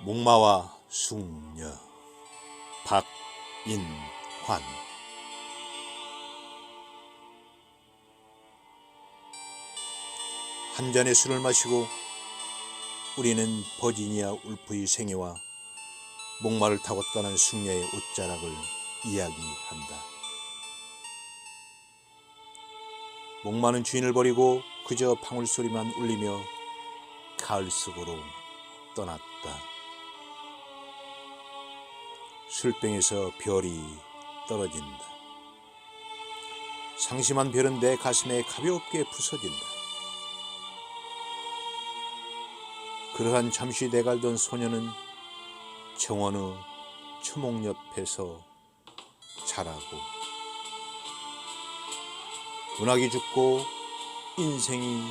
목마와 숙녀 박인환 한 잔의 술을 마시고 우리는 버지니아 울프의 생애와 목마를 타고 떠난 숙녀의 옷자락을 이야기한다. 목마는 주인을 버리고 그저 방울 소리만 울리며 가을 속으로 떠났다. 술병에서 별이 떨어진다. 상심한 별은 내 가슴에 가볍게 부서진다. 그러한 잠시 내갈던 소녀는 정원의 추목 옆에서 자라고 은하기 죽고 인생이